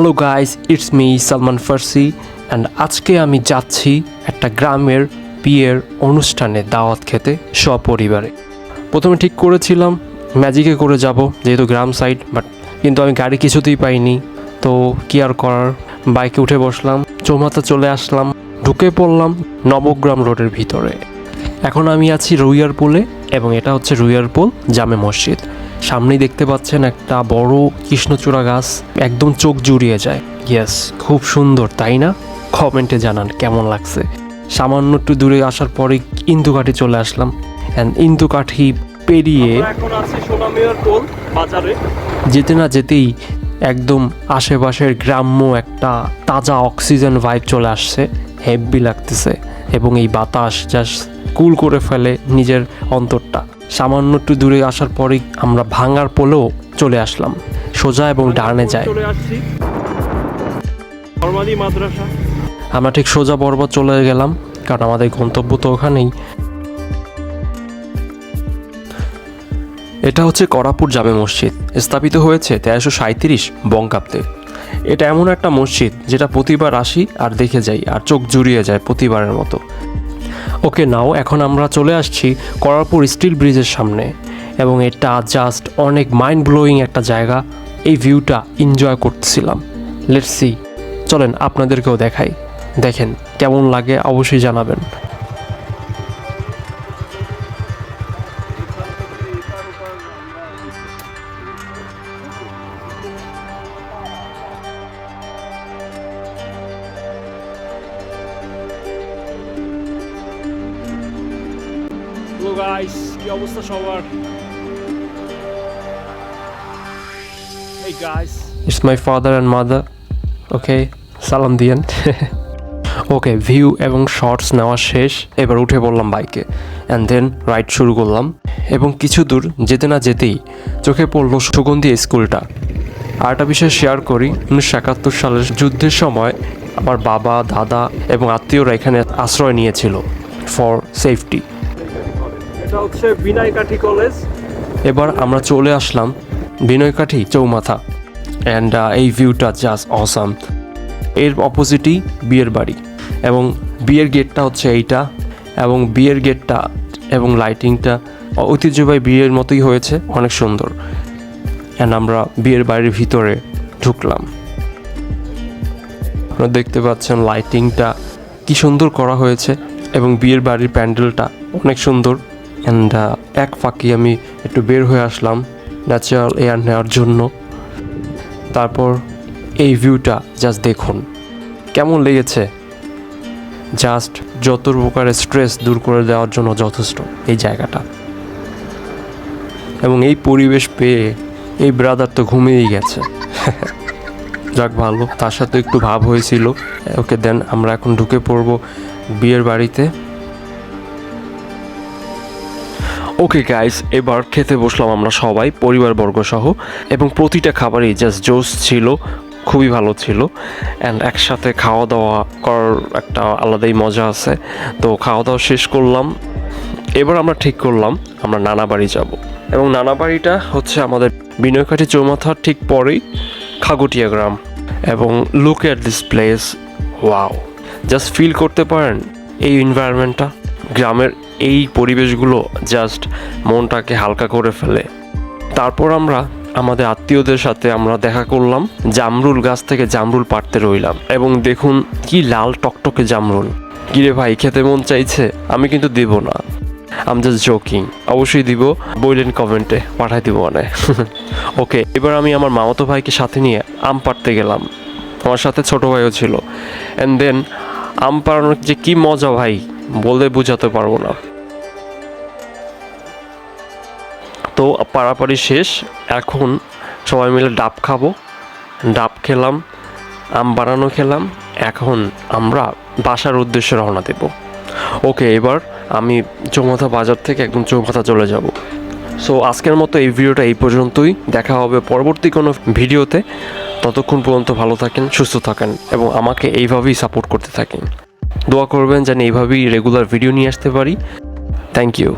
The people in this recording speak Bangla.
Hello guys it's me Salman Farsi and আজকে আমি যাচ্ছি একটা গ্রামের বিয়ের অনুষ্ঠানে দাওয়াত খেতে সপরিবারে। প্রথমে ঠিক করেছিলাম ম্যাজিকে করে যাব, যেহেতু গ্রাম সাইড বাট কিন্তু আমি গাড়ি কিছুতেই পাইনি, তো কি আর করার? বাইকে উঠে বসলাম, চৌমাথা চলে আসলাম, ঢুকে পড়লাম নবগ্রাম রোডের ভিতরে। এখন আমি আছি রুইয়ার পোলে, এবং এটা হচ্ছে রুইয়ার পোল জামে মসজিদ। সামনেই দেখতে পাচ্ছেন একটা বড় কৃষ্ণচূড়া গাছ একদম চোখ জুড়িয়ে যায়। ইয়েস খুব সুন্দর তাই না? কমেন্টে জানান কেমন লাগছে। সামান্য একটু দূরে আসার পরে ইন্দুকাঠি চলে আসলাম। অ্যান্ড ইন্দুকাঠি পেরিয়ে যেতে না যেতেই একদম আশেপাশের গ্রাম্য একটা তাজা অক্সিজেন ভাইব চলে আসছে। হেভি লাগতেছে এবং এই বাতাস জাস্ট কুল করে ফেলে নিজের অন্তরটা। সামান্য একটু দূরে আসার পরেই আমরা ভাঙার পোলেও চলে আসলাম সোজা এবং ডানে যায় আমরা ঠিক সোজা বরাবর চলে গেলাম কারণ আমাদের গন্তব্য তো ওখানেই। এটা হচ্ছে করাপুর জামে মসজিদ স্থাপিত হয়েছে তেরোশো সাঁত্রিশ বঙ্গাব্দে। এটা এমন একটা মসজিদ যেটা প্রতিবার আসি আর দেখে যাই আর চোখ জুড়িয়ে যায় প্রতিবারের মতো। ওকে নাও, এখন আমরা চলে আসছি করারপুর স্টিল ব্রিজের সামনে। এবং এটা জাস্ট অনেক মাইন্ড ব্লোয়িং একটা জায়গা। এই ভিউটা এনজয় করতেছিলাম। লেটস সি চলেন আপনাদেরকেও দেখাই। দেখেন, কেমন লাগে অবশ্যই জানাবেন। হ্যালো গাইস, কি অবস্থা সবার? এই guys it's my father and mother okay সালাম দিয়েন। ওকে ভিউ এবং শর্টস নেওয়া শেষ। এবার উঠে পড়লাম বাইকে অ্যান্ড দেন রাইড শুরু করলাম। এবং কিছু দূর, যেতে না যেতেই চোখে পড়ল সুগন্ধি স্কুলটা। আর একটা বিষয় শেয়ার করি, উনিশশো একাত্তর সালের যুদ্ধের সময় আমার বাবা, দাদা এবং আত্মীয়রা এখানে আশ্রয় নিয়েছিল ফর সেফটি এটা হচ্ছে বিনাই কাঠি কলেজ। এবার আমরা চলে আসলাম বিনয়কাঠি চৌমাথা। অ্যান্ড এই ভিউটা জাস্ট অসাম এর অপোজিটই বিয়ের বাড়ি। এবং বিয়ের গেটটা হচ্ছে এইটা। এবং বিয়ের গেটটা এবং লাইটিংটা ঐতিহ্যবাহী বিয়ের মতোই হয়েছে, অনেক সুন্দর। অ্যান্ড আমরা বিয়ের বাড়ির ভিতরে ঢুকলাম। আপনারা দেখতে পাচ্ছেন লাইটিংটা কি সুন্দর করা হয়েছে এবং বিয়ের বাড়ির প্যান্ডেলটা অনেক সুন্দর। অ্যান্ড এক ফাঁকি আমি একটু বের হয়ে আসলাম ন্যাচারাল এয়ার নেওয়ার জন্য। তারপর এই ভিউটা জাস্ট দেখুন। কেমন লেগেছে? জাস্ট যত প্রকারের স্ট্রেস দূর করে দেওয়ার জন্য যথেষ্ট এই জায়গাটা। এবং এই পরিবেশ পেয়ে এই ব্রাদার তো ঘুমিয়েই গেছে। যাক ভালো, তার সাথে একটু ভাব হয়েছিল। ওকে দেন, আমরা এখন ঢুকে পড়ব বিয়ের বাড়িতে। ওকে গাইস এবার খেতে বসলাম আমরা সবাই, পরিবারবর্গ সহ, এবং প্রতিটা খাবারই জাস্ট জোস ছিল, খুবই ভালো ছিল অ্যান্ড একসাথে খাওয়া দাওয়া করার একটা আলাদাই মজা আছে। তো খাওয়া দাওয়া শেষ করলাম। এবার আমরা ঠিক করলাম, আমরা নানা বাড়ি যাব। এবং নানা বাড়িটা হচ্ছে আমাদের বিনয়কাঠি চৌমাথার ঠিক পরেই খাগুটিয়া গ্রাম, এবং look at this place wow just feel করতে পারেন এই এনভায়রনমেন্টটা গ্রামের এই পরিবেশগুলো জাস্ট মনটাকে হালকা করে ফেলে। তারপর আমরা আমাদের আত্মীয়দের সাথে আমরা দেখা করলাম, জামরুল গাছ থেকে জামরুল পাড়তে রইলাম এবং দেখুন কি লাল টকটকে জামরুল। কিরে ভাই, খেতে মন চাইছে? আমি কিন্তু দেব না। আম জাস্ট জোকিং অবশ্যই দিব বললেন কমেন্টে পাঠাই দিব মানে। ওকে এবার আমি আমার মামাতো ভাইকে সাথে নিয়ে আম পাড়তে গেলাম। আমার সাথে ছোট ভাইও ছিল। অ্যান্ড দেন আম পাড়ানোর যে কি মজা ভাই, বলে বোঝাতে পারব না। তো পাড়াপাড়ি শেষ। এখন সবাই মিলে ডাব খাব। ডাব খেলাম, আম বানানো খেলাম। এখন আমরা বাসার উদ্দেশ্যে রওনা দেব। ওকে, এবার আমি চৌমাথা বাজার থেকে একদম চৌমাথা চলে যাব। সো, আজকের মতো এই ভিডিওটা এই পর্যন্তই। দেখা হবে পরবর্তী কোনো ভিডিওতে। ততক্ষণ পর্যন্ত ভালো থাকেন, সুস্থ থাকেন এবং আমাকে এইভাবেই সাপোর্ট করতে থাকেন। দোয়া করবেন যেন এইভাবেই রেগুলার ভিডিও নিয়ে আসতে পারি। Thank you.